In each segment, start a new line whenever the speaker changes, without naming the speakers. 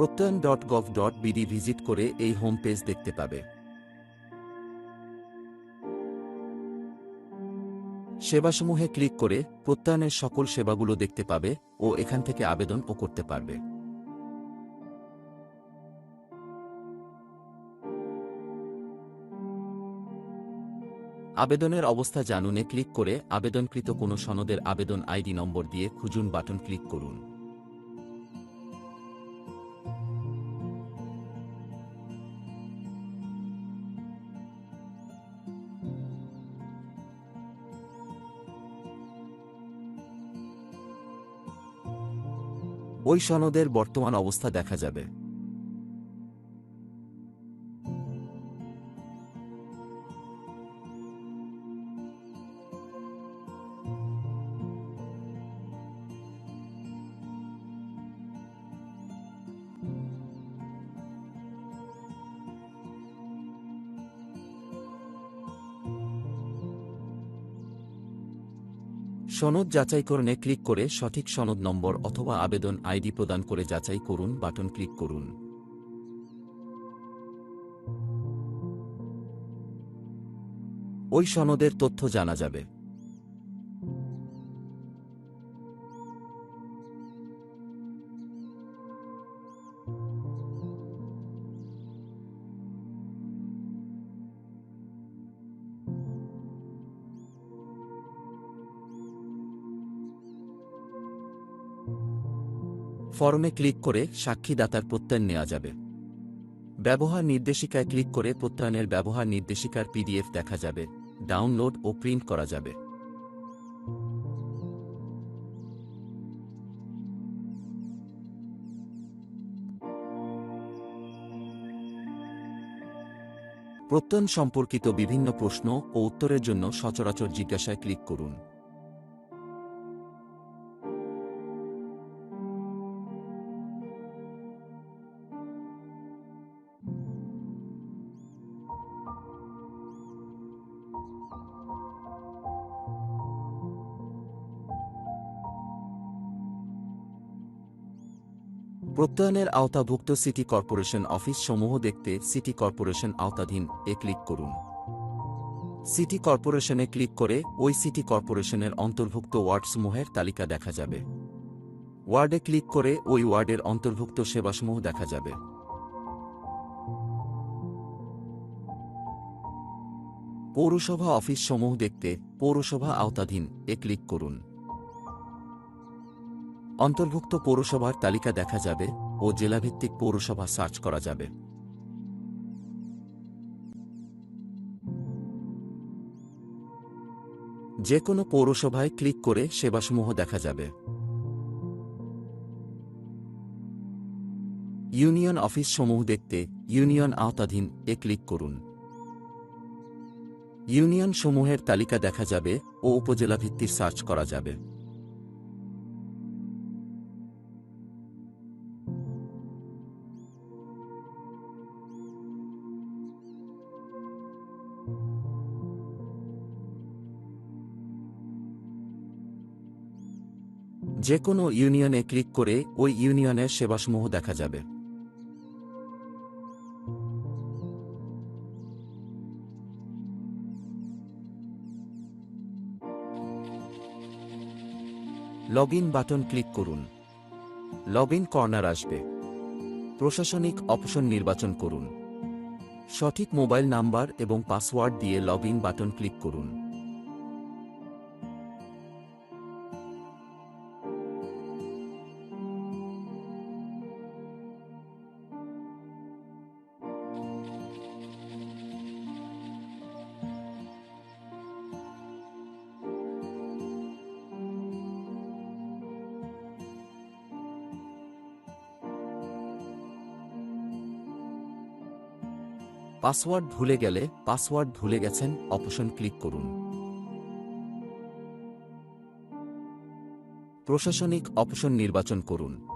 প্রত্যয়ন dot gov dot BD visit করে এই home page দেখতে পাবে। সেবাসমূহে ক্লিক করে প্রত্যয়নের সকল সেবাগুলো দেখতে পাবে ও এখান থেকে আবেদনও করতে পারবে। আবেদনের অবস্থা জানুনে ক্লিক করে আবেদনকৃত কোনো সনদের আবেদন আইডি নম্বর দিয়ে খুঁজুন বাটন ক্লিক করুন। ওই সনদের বর্তমান অবস্থা দেখা যাবে। সনদ যাচাইকরণে ক্লিক করে সঠিক সনদ নম্বর অথবা আবেদন আইডি প্রদান করে যাচাই করুন বাটন ক্লিক করুন। ওই সনদের তথ্য জানা যাবে। ফর্মে ক্লিক করে সাক্ষীদাতার প্রত্যয়ন নেওয়া যাবে। ব্যবহার নির্দেশিকায় ক্লিক করে প্রত্যয়নের ব্যবহার নির্দেশিকার পিডিএফ দেখা যাবে, ডাউনলোড ও প্রিন্ট করা যাবে। প্রত্যয়ন সম্পর্কিত বিভিন্ন প্রশ্ন ও উত্তরের জন্য সচরাচর জিজ্ঞাসায় ক্লিক করুন। প্রত্যয়নের আওতাভুক্ত সিটি কর্পোরেশন অফিস সমূহ দেখতে সিটি কর্পোরেশন আওতাধীন, এ ক্লিক করুন। সিটি কর্পোরেশনে ক্লিক করে ওই সিটি কর্পোরেশনের অন্তর্ভুক্ত ওয়ার্ডসমূহের তালিকা দেখা যাবে। ওয়ার্ডে ক্লিক করে ওই ওয়ার্ডের অন্তর্ভুক্ত সেবাসমূহ দেখা যাবে। পৌরসভা অফিস সমূহ দেখতে পৌরসভা আওতাধীন, এ ক্লিক করুন। অন্তর্ভুক্ত পৌরসভার তালিকা দেখা যাবে। ও জেলাভিত্তিক পৌরসভা সার্চ করা যাবে। যে কোনো পৌরসভায় ক্লিক করে সেবাসমূহ দেখা যাবে। ইউনিয়ন অফিস সমূহ দেখতে ইউনিয়ন আওতাধীন এ ক্লিক করুন। ইউনিয়ন সমূহের তালিকা দেখা যাবে ও উপজেলা ভিত্তিক সার্চ করা যাবে। যে কোনো ইউনিয়নে ক্লিক করে ওই ইউনিয়নের সেবাসমূহ দেখা যাবে। লগ ইন বাটন ক্লিক করুন। লগ ইন কর্নার আসবে। প্রশাসনিক অপশন নির্বাচন করুন। সঠিক মোবাইল নাম্বার এবং পাসওয়ার্ড দিয়ে লগ ইন বাটন ক্লিক করুন। পাসওয়ার্ড ভুলে গেলে পাসওয়ার্ড ভুলে গেছেন, অপশন ক্লিক করুন। প্রশাসনিক অপশন নির্বাচন করুন।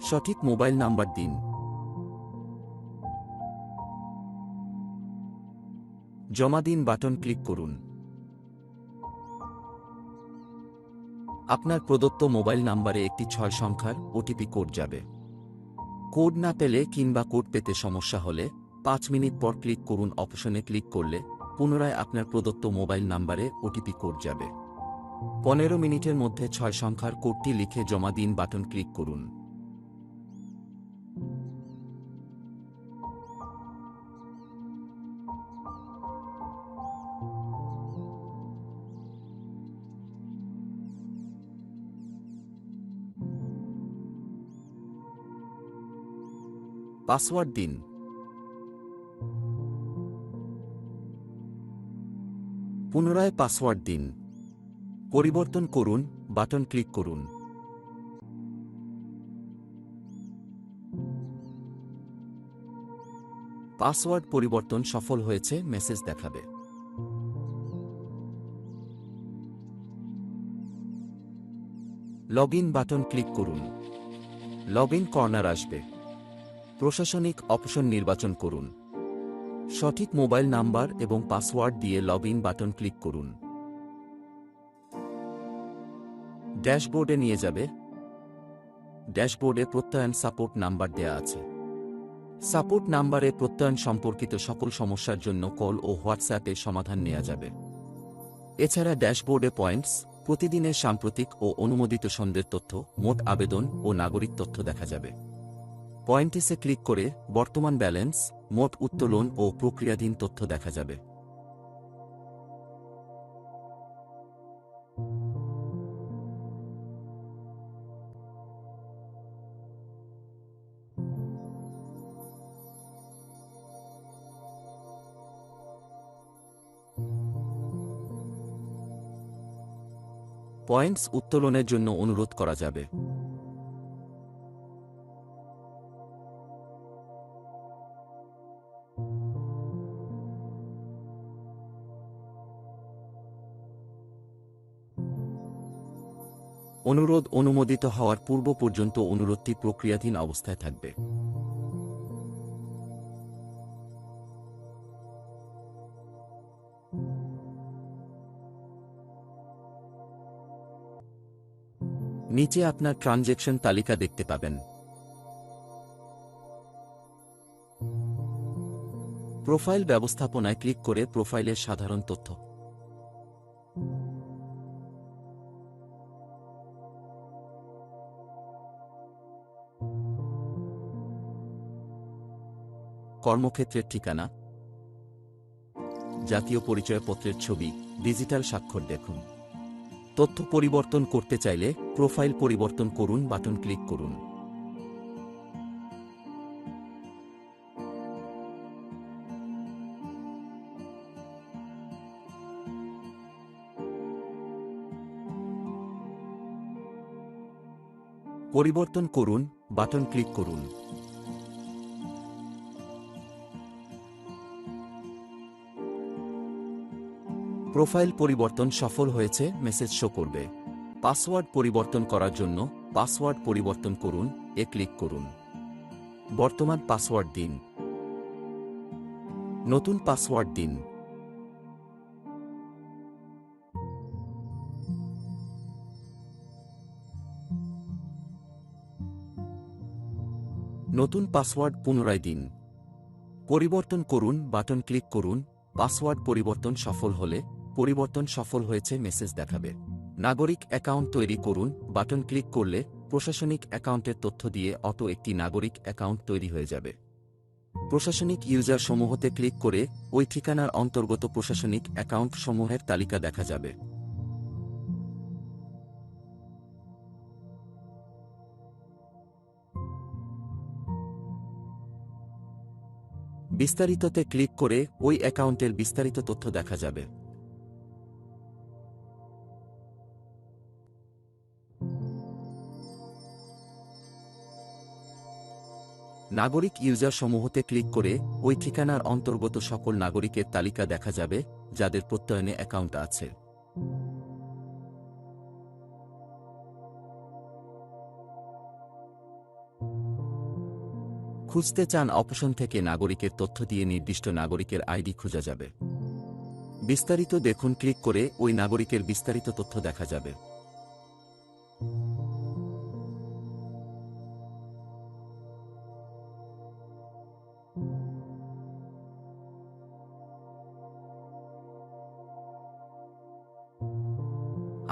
সঠিক মোবাইল নাম্বার দিন। জমা দিন বাটন ক্লিক করুন। আপনার প্রদত্ত মোবাইল নাম্বারে একটি ছয় সংখ্যার ওটিপি কোড যাবে। কোড না পেলে কিংবা কোড পেতে সমস্যা হলে পাঁচ মিনিট পর ক্লিক করুন অপশনে ক্লিক করলে পুনরায় আপনার প্রদত্ত মোবাইল নাম্বারে ওটিপি কোড যাবে। পনেরো মিনিটের মধ্যে ছয় সংখ্যার কোডটি লিখে জমা দিন বাটন ক্লিক করুন। পাসওয়ার্ড দিন। পুনরায় পাসওয়ার্ড দিন। পরিবর্তন করুন, বাটন ক্লিক করুন। পাসওয়ার্ড পরিবর্তন সফল হয়েছে, মেসেজ দেখাবে। লগইন বাটন ক্লিক করুন। লগইন কর্নার আসবে। প্রশাসনিক অপশন নির্বাচন করুন। সঠিক মোবাইল নাম্বার এবং পাসওয়ার্ড দিয়ে লগইন বাটন ক্লিক করুন। ড্যাশবোর্ডে নিয়ে যাবে। ড্যাশবোর্ডে প্রত্যয়ন সাপোর্ট নাম্বার দেয়া আছে। সাপোর্ট নাম্বারে প্রত্যয়ন সম্পর্কিত সকল সমস্যার জন্য কল ও হোয়াটসঅ্যাপে সমাধান নেওয়া যাবে। এছাড়া ড্যাশবোর্ডে পয়েন্টস, প্রতিদিনের সাম্প্রতিক ও অনুমোদিত সন্দের তথ্য, মোট আবেদন ও নাগরিক তথ্য দেখা যাবে। পয়েন্টেসে ক্লিক করে বর্তমান ব্যালেন্স, মোট উত্তোলন ও প্রক্রিয়াধীন তথ্য দেখা যাবে। পয়েন্টস উত্তোলনের জন্য অনুরোধ করা যাবে। অনুরোধ অনুমোদিত হওয়ার পূর্ব পর্যন্ত অনুরোধটি প্রক্রিয়াধীন অবস্থায় থাকবে। নিচে আপনার ট্রানজেকশন তালিকা দেখতে পাবেন। প্রোফাইল ব্যবস্থাপনায় ক্লিক করে প্রোফাইলের সাধারণ তথ্য। কর্মক্ষেত্রের ঠিকানা, জাতীয় পরিচয়পত্রের ছবি, ডিজিটাল স্বাক্ষর দেখুন। তথ্য পরিবর্তন করতে চাইলে প্রোফাইল পরিবর্তন করুন বাটন ক্লিক করুন। পরিবর্তন করুন, বাটন ক্লিক করুন। প্রোফাইল পরিবর্তন সফল হয়েছে, মেসেজ শো করবে। পাসওয়ার্ড পরিবর্তন করার জন্য পাসওয়ার্ড পরিবর্তন করুন, এ ক্লিক করুন। বর্তমান পাসওয়ার্ড দিন। নতুন পাসওয়ার্ড দিন। নতুন পাসওয়ার্ড পুনরায় দিন। পরিবর্তন করুন, বাটন ক্লিক করুন, পাসওয়ার্ড পরিবর্তন সফল হলে পরিবর্তন সফল হয়েছে মেসেজ দেখাবে। নাগরিক অ্যাকাউন্ট তৈরি করুন, বাটন ক্লিক করলে প্রশাসনিক অ্যাকাউন্টের তথ্য দিয়ে অটো একটি নাগরিক অ্যাকাউন্ট তৈরি হয়ে যাবে। প্রশাসনিক ইউজার সমূহতে ক্লিক করে ওই ঠিকানার অন্তর্গত প্রশাসনিক অ্যাকাউন্ট সমূহের তালিকা দেখা যাবে। বিস্তারিততে ক্লিক করে ওই অ্যাকাউন্টের বিস্তারিত তথ্য দেখা যাবে। নাগরিক ইউজার সমূহতে ক্লিক করে ওই ঠিকানার অন্তর্গত সকল নাগরিকের তালিকা দেখা যাবে, যাদের প্রত্যয়নে অ্যাকাউন্ট আছে। খুঁজতে চান অপশন থেকে নাগরিকের তথ্য দিয়ে নির্দিষ্ট নাগরিকের আইডি খোঁজা যাবে। বিস্তারিত দেখুন ক্লিক করে ওই নাগরিকের বিস্তারিত তথ্য দেখা যাবে।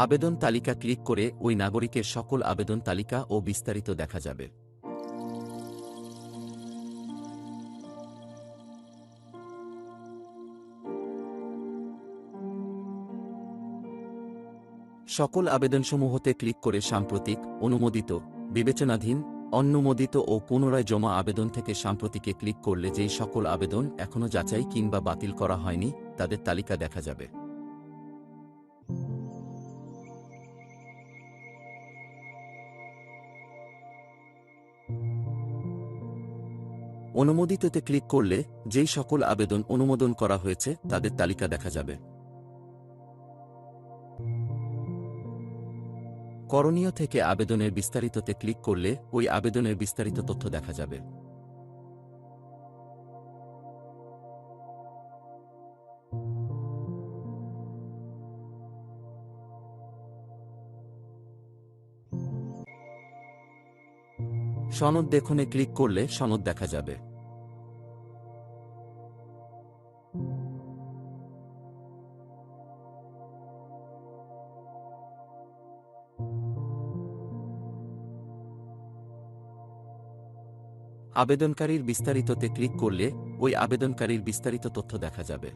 আবেদন তালিকা ক্লিক করে ওই নাগরিকের সকল আবেদন তালিকা ও বিস্তারিত দেখা যাবে। সকল আবেদনসমূহতে ক্লিক করে সাম্প্রতিক, অনুমোদিত, বিবেচনাধীন, অনুমোদিত ও পুনরায় জমা আবেদন থেকে সাম্প্রতিকে ক্লিক করলে যেই সকল আবেদন এখনও যাচাই কিংবা বাতিল করা হয়নি, তাদের তালিকা দেখা যাবে। অনুমোদিততে ক্লিক করলে যেই সকল আবেদন অনুমোদন করা হয়েছে তাদের তালিকা দেখা যাবে। করণীয় থেকে আবেদনের বিস্তারিততে ক্লিক করলে ওই আবেদনের বিস্তারিত তথ্য দেখা যাবে। সনদ দেখনে ক্লিক করলে সনদ দেখা যাবে। আবেদনকারীর বিস্তারিততে ক্লিক করলে ওই আবেদনকারীর বিস্তারিত তথ্য দেখা যাবে।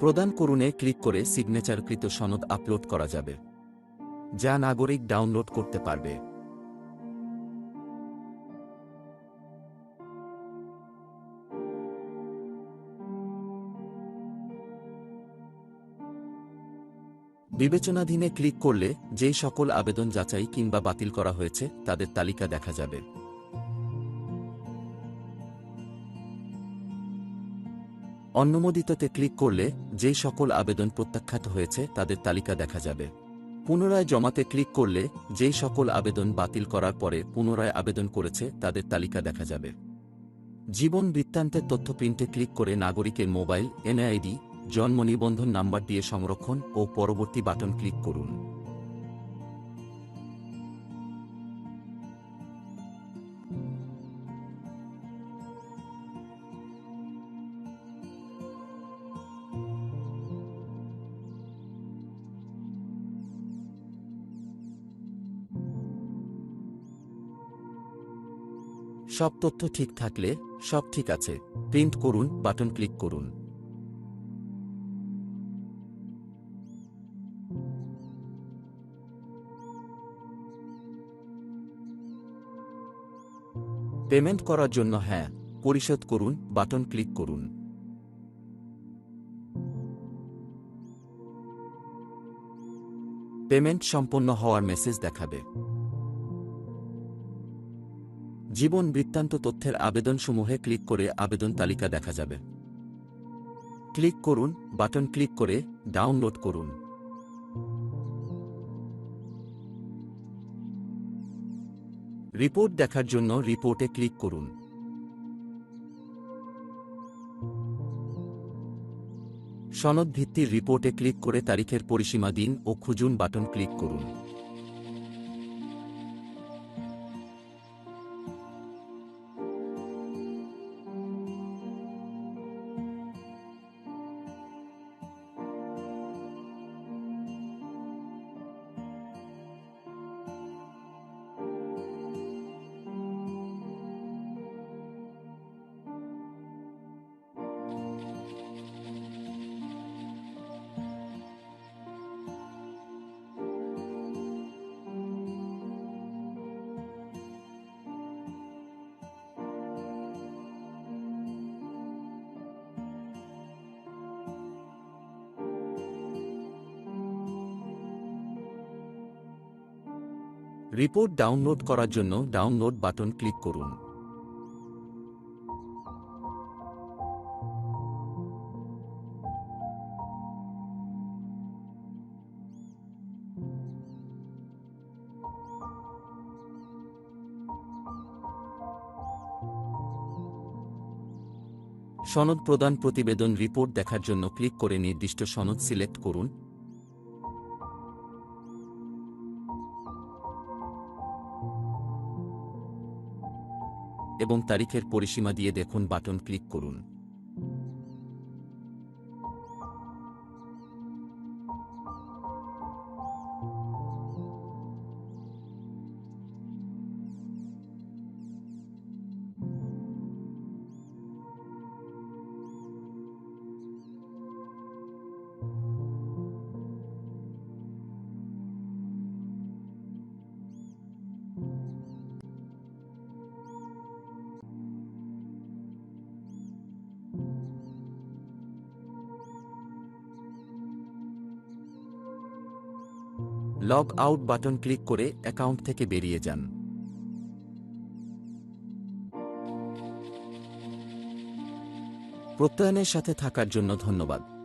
প্রদান করুনে ক্লিক করে সিগনেচারকৃত সনদ আপলোড করা যাবে, যা নাগরিক ডাউনলোড করতে পারবে। বিবেচনাধীনে ক্লিক করলে যেই সকল আবেদন যাচাই কিংবা বাতিল করা হয়েছে তাদের তালিকা দেখা যাবে। অনুমোদিততে ক্লিক করলে যেই সকল আবেদন প্রত্যাখ্যাত হয়েছে তাদের তালিকা দেখা যাবে। পুনরায় জমাতে ক্লিক করলে যেই সকল আবেদন বাতিল করার পরে পুনরায় আবেদন করেছে তাদের তালিকা দেখা যাবে। জীবন বৃত্তান্তের তথ্য প্রিন্টে ক্লিক করে নাগরিকের মোবাইল, এনআইডি জন্ম নিবন্ধন নাম্বার দিয়ে সংরক্ষণ ও পরবর্তী বাটন ক্লিক করুন। সব তথ্য ঠিক থাকলে সব ঠিক আছে। প্রিন্ট করুন, বাটন ক্লিক করুন। পেমেন্ট করার জন্য হ্যাঁ পরিশোধ করুন, বাটন ক্লিক করুন। পেমেন্ট সম্পন্ন হওয়ার মেসেজ দেখাবে। জীবন বৃত্তান্ত তথ্যের আবেদনসমূহে ক্লিক করে আবেদন তালিকা দেখা যাবে। ক্লিক করুন, বাটন ক্লিক করে ডাউনলোড করুন। রিপোর্ট দেখার জন্য রিপোর্টে ক্লিক করুন। সনদ ভিত্তির রিপোর্টে ক্লিক করে তারিখের পরিসীমা দিন ও খুঁজুন বাটন ক্লিক করুন। রিপোর্ট ডাউনলোড করার জন্য ডাউনলোড বাটন ক্লিক করুন। সনদ প্রদান প্রতিবেদন রিপোর্ট দেখার জন্য ক্লিক করে নির্দিষ্ট সনদ সিলেক্ট করুন। এবং তারিখের পরিসীমা দিয়ে দেখুন বাটন ক্লিক করুন। লগ আউট বাটন ক্লিক করে অ্যাকাউন্ট থেকে বেরিয়ে যান। প্রত্যয়নের সাথে থাকার জন্য ধন্যবাদ।